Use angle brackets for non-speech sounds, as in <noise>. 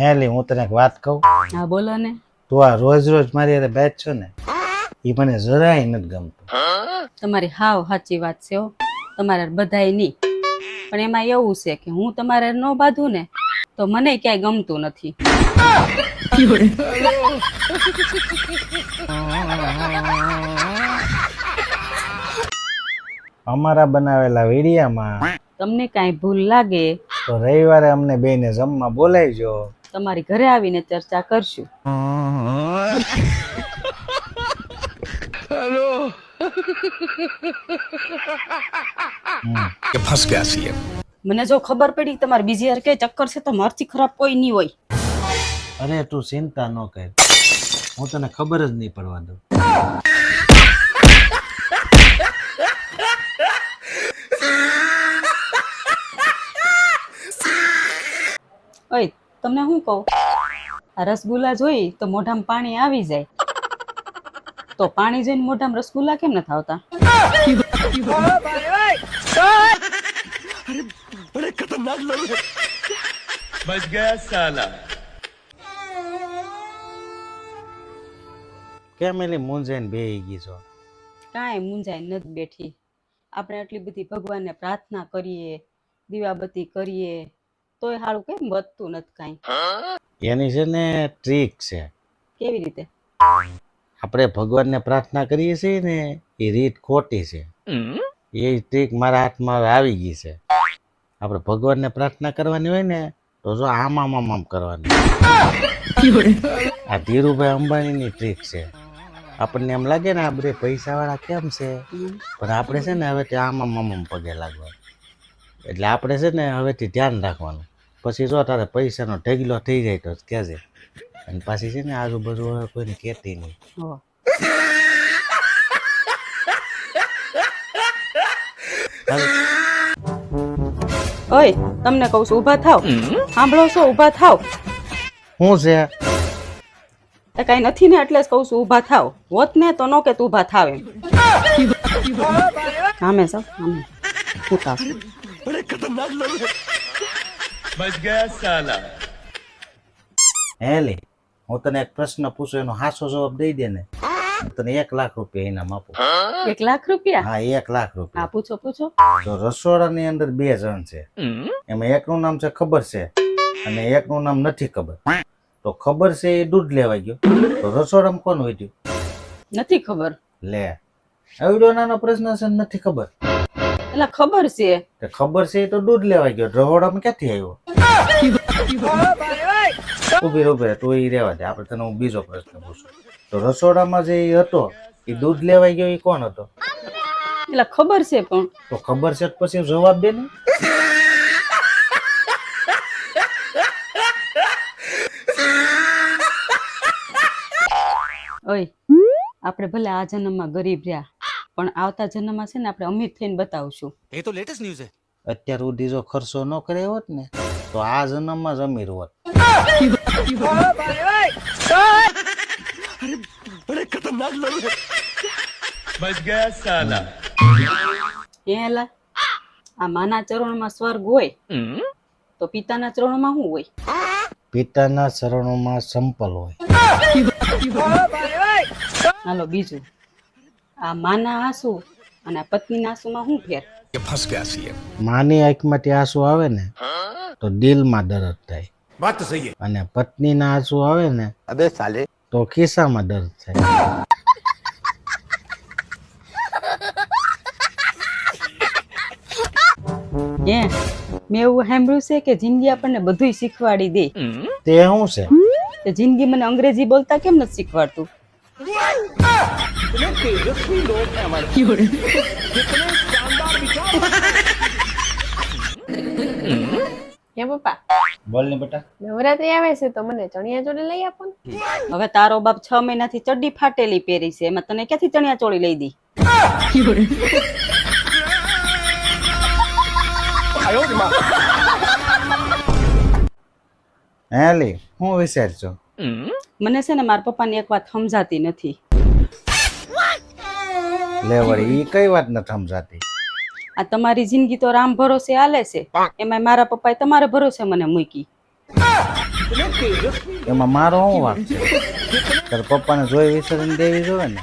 હે લી હું તને એક વાત કહું? હા બોલો ને. તું આ રોજ રોજ મારી હારે બેઠ છો ને એ મને જરાય નથી ગમતું. તમારી હાવ સાચી વાત છે હો. તમારે બધાય નહીં પણ એમાં એવું છે કે હું તમારે ન બાંધું ને તો મને ક્યાંય ગમતું નથી. અમારા બનાવેલા વીડિયામાં તમને કાંઈ ભૂલ લાગે? તો રવિવારે અમને બેને જમવા બોલાવજો. તમારી ઘરે આવીને ચર્ચા કરશું. કે ફસ ગયા છીએ. મને જો ખબર પડી તમારે બીજી વાર કે ચક્કર છે તો મરચી ખરાબ કોઈ નહીં હોય. અરે તું ચિંતા ન કર. હું તને ખબર જ નહીં પડવા દઉં. ઓય તમને શું કહું? આ રસગુલ્લા જોઈ તો મોઢામાં પાણી આવી જાય. તો પાણી જોઈને મોઢામાં રસગુલ્લા કેમ નથી આવતા? બચ ગયા સાલા. કેમ એલી મૂંઝાઈને બેહી ગઈ છો? કાંઈ મૂંઝાઈ નથી બેઠી. આપણે આટલી બધી ભગવાનને પ્રાર્થના કરીએ દીવાબત્તી કરીએ તોય સારું કેમ? વધતું નથી કાંઈ. એની છે ને ટ્રીક છે. કેવી રીતે? આપણે ભગવાનને પ્રાર્થના કરીએ છીએ ને એ રીત ખોટી છે. એ ટ્રીક મારા હાથમાં હવે આવી ગઈ છે. આપણે ભગવાનને પ્રાર્થના કરવાની હોય ને તો જો આમ આમ આમ આમ કરવાની. આ ધીરુભાઈ અંબાણીની ટ્રીક છે. આપણને એમ લાગે ને આ બધે પૈસાવાળા કેમ છે? પણ આપણે છે ને હવે તે આમ આમ આમ પગે લાગવાનું એટલે આપણે છે ને હવેથી ધ્યાન રાખવાનું. પછી જો તારે પૈસાનો ઢગલો થઈ જાય તો કહેજે અને પાછી છે ને આજુબાજુ હવે કોઈને કહેતી નહીં. હો. ઓય તમને કહું છું ઊભા થાવ. સાંભળો છો ઊભા થાવ. શું છે? એ કાંઈ નથી ને એટલે જ કહું છું ઊભા થાવ. હોત ને તો નો કે તું ઊભા થાવ એમ. સામે સૌ સામે ઉતાર બચ ગયા સાલા. હે હું તને એક પ્રશ્ન પૂછું એનો હાસો જવાબ દઈ દે ને. તને એક લાખ રૂપિયા ઇનામ આપો. એક લાખ રૂપિયા? હા એક લાખ હા રૂપિયા પૂછો પૂછો. તો રસોડાની અંદર બે જણ છે. એમાં એકનું નામ છે ખબર છે અને એકનું નામ નથી ખબર. તો ખબર છે એ દૂધ લેવા ગયો. તો રસોડામાં કોણ વધ્યું? નથી ખબર. લે આવડો નાનો પ્રશ્ન છે ને નથી ખબર. એટલે ખબર છે. તો ખબર છે તો દૂધ લેવા ગયો. રહોડામાં ક્યાંથી આવ્યો? ઊભી ઊભી તું એ રહેવા દે. આપણે તને હું બીજો પ્રશ્ન પૂછું. તો રસોડામાં જે હતો એ દૂધ લેવા ગયો એ કોણ હતો? એટલે ખબર છે પણ. તો ખબર છે પછી જવાબ દે ને. ઓય આપણે ભલે આ જન્મમાં ગરીબ રહ્યા. પણ આવતા જન્મમાં છે ને આપણે અમીર થઈને બતાવશું. એ તો લેટેસ્ટ ન્યૂઝ છે. અત્યાર સુધી જો ખર્ચો ન કર્યો હોત ને તો આ જન્મમાં જ અમીર હોત. આ માના ચરણમાં સ્વર્ગ હોય તો પિતાના ચરણોમાં શું હોય? પિતાના ચરણોમાં સંપલ હોય. હાલો બીજું. આ માના આંસુ અને આ પત્નીના આંસુમાં શું ફેર? કે ગયા છીએ. માની આંખમાંથી આંસુ આવે ને તો દિલમાં દર્દ થાય. વાત સહી અને પત્નીના આંસુ આવે ને અબે સાલે. તો ખિસ્સામાં દર્દ થાય. <laughs> એ મેં એવું સાંભળ્યું છે કે જિંદગી આપણને બધુંય શીખવાડી દે. તે શું છે? જિંદગી મને અંગ્રેજી બોલતા કેમ નથી શીખવાડતું? હે પપ્પા બોલ ને બેટા નવરાત્રી આવે છે તો મને ચણિયા ચોળી લઈ આપો ને। હવે તારો બાપ છ મહિનાથી ચડ્ડી ફાટેલી પહેરી છે એમાં તને ક્યાંથી ચણિયા ચોળી લઈ દી? હે હું વિચારજો. મને છે ને મારા પપ્પાની એક વાત સમજાતી નથી. લે વળી ઈ કઈ વાત નથી સમજાતી? આ તમારી જિંદગી તો રામ ભરોસે હાલે છે. એમાં મારા પપ્પાએ તમારા ભરોસે મને મૂકી. એમાં મારો શું વાંક છે? તારા પપ્પાને જોઈ વિસર્જન દેવી જોવે ને?